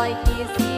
อยกี่สิ